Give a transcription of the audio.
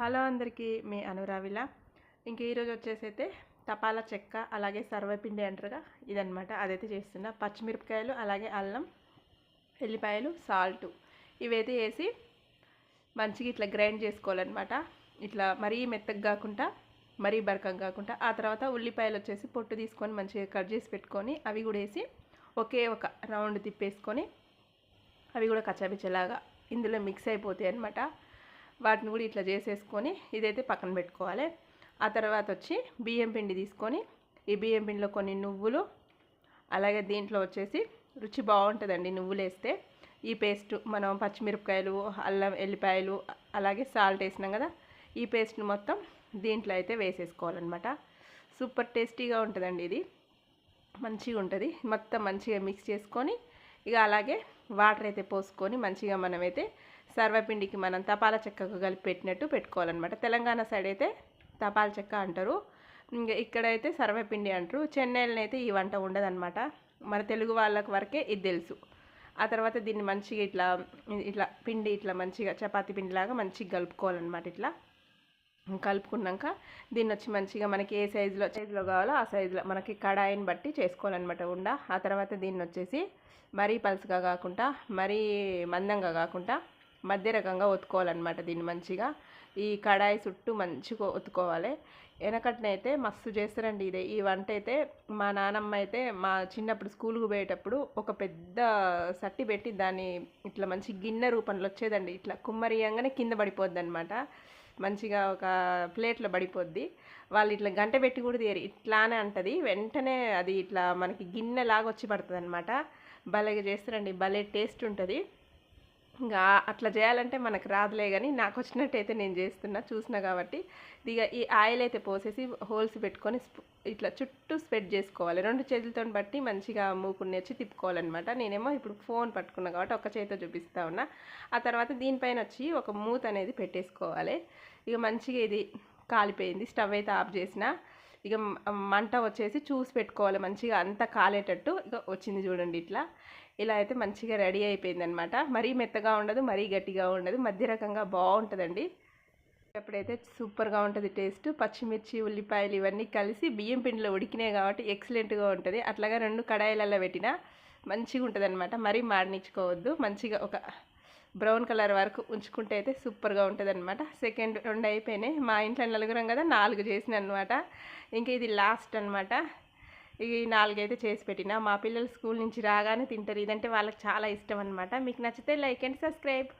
Hello అందరికీ మీ అనురావిల. ఇంక ఈరోజు వచ్చేసి అయితే తపాలా చెక్క అలాగే సర్వపిండి అంటారుగా ఇదనమాట అదైతే చేస్తున్నా పచ్చిమిరపకాయలు అలాగే అల్లం ఎల్లిపాయలు సాల్ట్. ఇవైతే వేసి మంచిగా ఇట్లా గ్రైండ్ చేసుకోవాలన్నమాట. ఇట్లా మరీ మెత్తగా కాకుండా మరీ బరకం కాకుండా. ఆ తర్వాత ఉల్లిపాయలు వచ్చేసి పొట్టు తీసుకొని మంచిగా కట్ చేసి పెట్టుకొని అవి కూడా వేసి ఒకే ఒక రౌండ్ తిప్పేసుకొని అవి కూడా కచ్చాపిచ్చలాగా ఇందులో మిక్స్ అయిపోతాయి అనమాట వాటిని కూడా ఇట్లా చేసేసుకొని ఇదైతే పక్కన పెట్టుకోవాలి. ఆ తర్వాత వచ్చి బియ్యం పిండి తీసుకొని ఈ బియ్యం పిండిలో కొన్ని నువ్వులు అలాగే దీంట్లో వచ్చేసి రుచి బాగుంటుందండి నువ్వులు వేస్తే ఈ పేస్ట్ మనం పచ్చిమిరపకాయలు అల్లం ఎల్లిపాయలు అలాగే సాల్ట్ వేసినాం కదా ఈ పేస్ట్ని మొత్తం దీంట్లో అయితే వేసేసుకోవాలన్నమాట. సూపర్ టేస్టీగా ఉంటుందండి ఇది. మంచిగా ఉంటుంది మొత్తం మంచిగా మిక్స్ చేసుకొని ఇక అలాగే వాటర్ అయితే పోసుకొని మంచిగా మనమైతే సర్వపిండికి మనం తపాల చెక్కకు కలిపి పెట్టినట్టు పెట్టుకోవాలన్నమాట. తెలంగాణ సైడ్ అయితే తపాల చెక్క అంటారు. ఇంకా ఇక్కడైతే సర్వపిండి అంటారు. చెన్నైలో అయితే ఈ వంట ఉండదన్నమాట. మన తెలుగు వాళ్ళకి వరకే ఇది తెలుసు. ఆ తర్వాత దీన్ని మంచిగా ఇట్లా ఇట్లా పిండి ఇట్లా మంచిగా చపాతీ పిండిలాగా మంచిగా కలుపుకోవాలన్నమాట ఇట్లా. కలుపుకున్నాక దీన్ని వచ్చి మంచిగా మనకి ఏ సైజులో సైజులో కావాలో ఆ సైజులో మనకి కడాయిని బట్టి చేసుకోవాలన్నమాట ఉండ. ఆ తర్వాత దీన్ని వచ్చేసి మరీ పలుసుగా కాకుండా మరీ మందంగా కాకుండా మధ్య రకంగా ఒత్తుకోవాలన్నమాట దీన్ని మంచిగా. ఈ కడాయి చుట్టూ మంచిగా ఒత్తుకోవాలి. వెనకట్నైతే మస్తు చేస్తారండి ఇదే. ఈ వంట అయితే మా నానమ్మ అయితే మా చిన్నప్పుడు స్కూల్కి పోయేటప్పుడు ఒక పెద్ద సట్టి పెట్టి దాన్ని ఇట్లా మంచి గిన్నె రూపంలో వచ్చేదండి. ఇట్లా కుమ్మరియంగానే కింద పడిపోద్ది అనమాట మంచిగా ఒక ప్లేట్లో పడిపోద్ది. వాళ్ళు ఇట్లా గంట పెట్టి కూడా తీయరు. ఇట్లానే అంటది. వెంటనే అది ఇట్లా మనకి గిన్నెలాగా వచ్చి పడుతుంది అనమాట భలేగా చేస్తారండి. భలే టేస్ట్ ఉంటుంది. ఇంకా అట్లా చేయాలంటే మనకు రాదులే కానీ నాకు వచ్చినట్టయితే నేను చేస్తున్నా చూసిన కాబట్టి. ఇక ఈ ఆయిల్ అయితే పోసేసి హోల్స్ పెట్టుకొని ఇట్లా చుట్టూ స్ప్రెడ్ చేసుకోవాలి. రెండు చేతులతో బట్టి మంచిగా మూకుని వచ్చి తిప్పుకోవాలన్నమాట. నేనేమో ఇప్పుడు ఫోన్ పట్టుకున్నా కాబట్టి ఒక చేతితో చూపిస్తా ఉన్నా. ఆ తర్వాత దీనిపైన వచ్చి ఒక మూత అనేది పెట్టేసుకోవాలి. ఇక మంచిగా ఇది కాలిపోయింది. స్టవ్ అయితే ఆఫ్ చేసిన. ఇక మంట వచ్చేసి చూసి పెట్టుకోవాలి. మంచిగా అంతా కాలేటట్టు ఇక వచ్చింది చూడండి ఇట్లా. ఇలా అయితే మంచిగా రెడీ అయిపోయింది అనమాట మరీ మెత్తగా ఉండదు మరీ గట్టిగా ఉండదు. మధ్య రకంగా బాగుంటుందండి. ఎప్పుడైతే సూపర్గా ఉంటుంది టేస్ట్. పచ్చిమిర్చి ఉల్లిపాయలు ఇవన్నీ కలిసి బియ్యం పిండిలో ఉడికినాయి కాబట్టి ఎక్సలెంట్గా ఉంటుంది. అట్లాగా రెండు కడాయిలలో పెట్టినా మంచిగా ఉంటుంది అనమాట మరీ మాడనిచ్చుకోవద్దు. మంచిగా ఒక బ్రౌన్ కలర్ వరకు ఉంచుకుంటే అయితే సూపర్గా ఉంటుంది అనమాట సెకండ్ రెండు అయిపోయినాయి. మా ఇంట్లో నలుగురం కదా నాలుగు చేసిన అనమాట ఇంకా ఇది లాస్ట్ అనమాట ఈ నాలుగైతే చేసి పెట్టిన. మా పిల్లలు స్కూల్ నుంచి రాగానే తింటారు. ఇదంటే వాళ్ళకి చాలా ఇష్టం అనమాట మీకు నచ్చితే లైక్ అండ్ సబ్స్క్రైబ్.